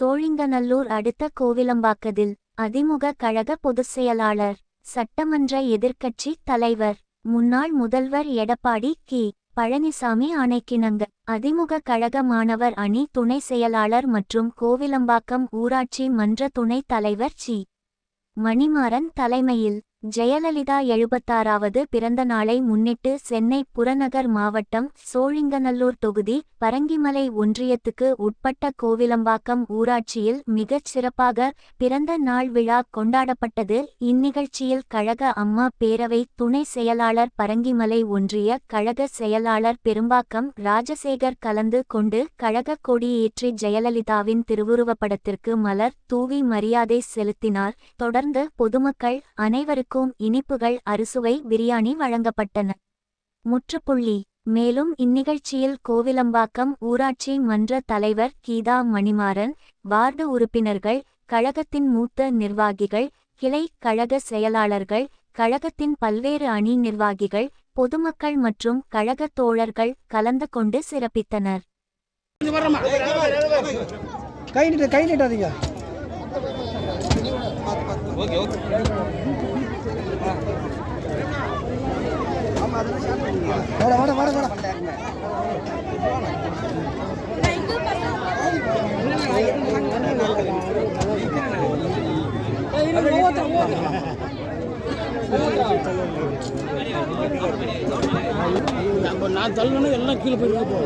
சோழிங்கநல்லூர் அடுத்த கோவிலம்பாக்கத்தில் அதிமுக கழக பொதுச் செயலாளர் சட்டமன்ற எதிர்க்கட்சி தலைவர் முன்னாள் முதல்வர் எடப்பாடி கி. பழனிசாமி அணைக்கிணங்க. அதிமுக கழக மாணவர் அணி துணை செயலாளர் மற்றும் கோவிலம்பாக்கம் ஊராட்சி மன்ற துணைத் தலைவர் சி. மணிமாறன் தலைமையில் ஜெயலலிதா எழுபத்தாறாவது பிறந்த நாளை முன்னிட்டு சென்னை புறநகர் மாவட்டம் சோழிங்கநல்லூர் தொகுதி பரங்கிமலை ஒன்றியத்துக்கு உட்பட்ட கோவிலம்பாக்கம் ஊராட்சியில் மிகச் சிறப்பாக பிறந்த நாள் விழா கொண்டாடப்பட்டது. இந்நிகழ்ச்சியில் கழக அம்மா பேரவை துணை செயலாளர் பரங்கிமலை ஒன்றிய கழக செயலாளர் பெரும்பாக்கம் ராஜசேகர் கலந்து கொண்டு கழக கொடியேற்றி ஜெயலலிதாவின் திருவுருவப்படத்திற்கு மலர் தூவி மரியாதை செலுத்தினார். தொடர்ந்து பொதுமக்கள் அனைவருக்கும் இனிப்புகள் அறுசுவை பிரியாணி வழங்கப்பட்டன. முற்றுப்புள்ளி. மேலும் இந்நிகழ்ச்சியில் கோவிலம்பாக்கம் ஊராட்சி மன்ற தலைவர் கீதா மணிமாறன் வார்டு உறுப்பினர்கள் கழகத்தின் மூத்த நிர்வாகிகள் கிளை கழக செயலாளர்கள் கழகத்தின் பல்வேறு அணி நிர்வாகிகள் பொதுமக்கள் மற்றும் கழக தோழர்கள் கலந்து கொண்டு சிறப்பித்தனர். கை நீட்டு கை நீட்டாதீங்க. நான் தள்ளணும் எல்லாம் கீழே போயிருக்கு போ.